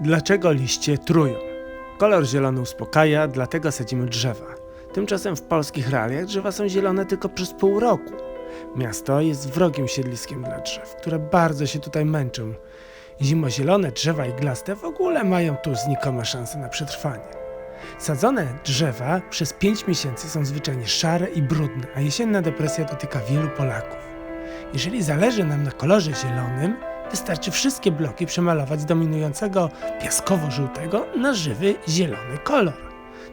Dlaczego liście trują? Kolor zielony uspokaja, dlatego sadzimy drzewa. Tymczasem w polskich realiach drzewa są zielone tylko przez pół roku. Miasto jest wrogim siedliskiem dla drzew, które bardzo się tutaj męczą. Zimozielone drzewa iglaste w ogóle mają tu znikome szanse na przetrwanie. Sadzone drzewa przez 5 miesięcy są zwyczajnie szare i brudne, a jesienna depresja dotyka wielu Polaków. Jeżeli zależy nam na kolorze zielonym, wystarczy wszystkie bloki przemalować z dominującego piaskowo-żółtego na żywy zielony kolor.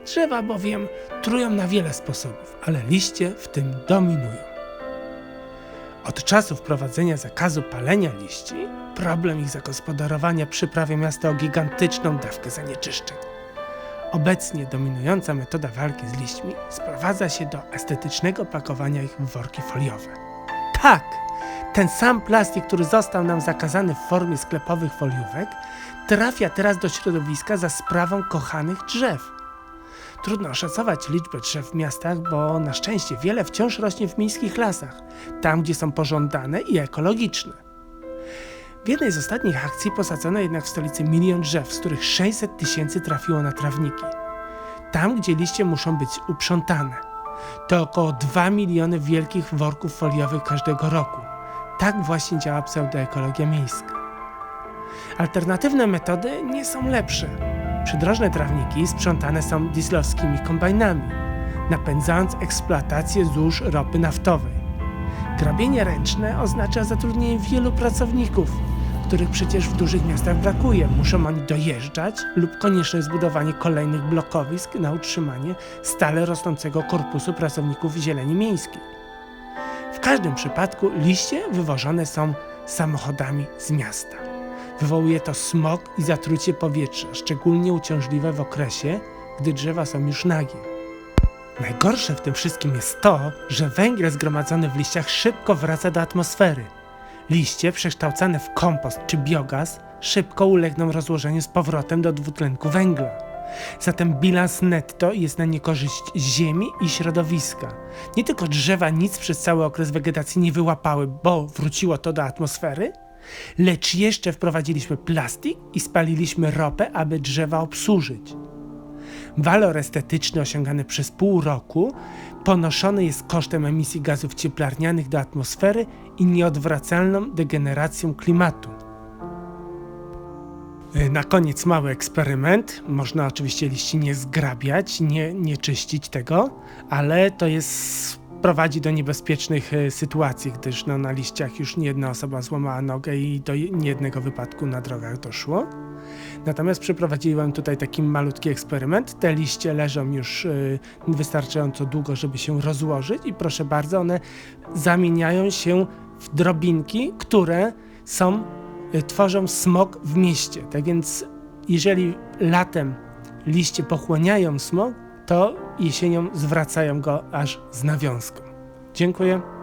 Drzewa bowiem trują na wiele sposobów, ale liście w tym dominują. Od czasu wprowadzenia zakazu palenia liści, problem ich zagospodarowania przyprawia miasto o gigantyczną dawkę zanieczyszczeń. Obecnie dominująca metoda walki z liśćmi sprowadza się do estetycznego pakowania ich w worki foliowe. Tak, ten sam plastik, który został nam zakazany w formie sklepowych foliówek, trafia teraz do środowiska za sprawą kochanych drzew. Trudno oszacować liczbę drzew w miastach, bo na szczęście wiele wciąż rośnie w miejskich lasach, tam gdzie są pożądane i ekologiczne. W jednej z ostatnich akcji posadzono jednak w stolicy milion drzew, z których 600 tysięcy trafiło na trawniki. Tam, gdzie liście muszą być uprzątane. To około 2 miliony wielkich worków foliowych każdego roku. Tak właśnie działa pseudoekologia miejska. Alternatywne metody nie są lepsze. Przydrożne trawniki sprzątane są dieslowskimi kombajnami, napędzając eksploatację złóż ropy naftowej. Grabienie ręczne oznacza zatrudnienie wielu pracowników, których przecież w dużych miastach brakuje. Muszą oni dojeżdżać lub konieczne jest budowanie kolejnych blokowisk na utrzymanie stale rosnącego korpusu pracowników zieleni miejskiej. Każdym przypadku liście wywożone są samochodami z miasta. Wywołuje to smog i zatrucie powietrza, szczególnie uciążliwe w okresie, gdy drzewa są już nagie. Najgorsze w tym wszystkim jest to, że węgiel zgromadzony w liściach szybko wraca do atmosfery. Liście przekształcane w kompost czy biogaz szybko ulegną rozłożeniu z powrotem do dwutlenku węgla. Zatem bilans netto jest na niekorzyść ziemi i środowiska. Nie tylko drzewa nic przez cały okres wegetacji nie wyłapały, bo wróciło to do atmosfery, lecz jeszcze wprowadziliśmy plastik i spaliliśmy ropę, aby drzewa obsłużyć. Walor estetyczny osiągany przez pół roku ponoszony jest kosztem emisji gazów cieplarnianych do atmosfery i nieodwracalną degeneracją klimatu. Y, Na koniec mały eksperyment. Można oczywiście liści nie zgrabiać, nie, nie czyścić tego, ale to jest prowadzi do niebezpiecznych y, sytuacji, gdyż no, na liściach już nie jedna osoba złamała nogę i do je- niejednego wypadku na drogach doszło. Natomiast przeprowadziłem tutaj taki malutki eksperyment. Te liście leżą już y, wystarczająco długo, żeby się rozłożyć i proszę bardzo, one zamieniają się w drobinki, które są, tworzą smog w mieście. Tak więc jeżeli latem liście pochłaniają smog, to jesienią zwracają go aż z nawiązką. Dziękuję.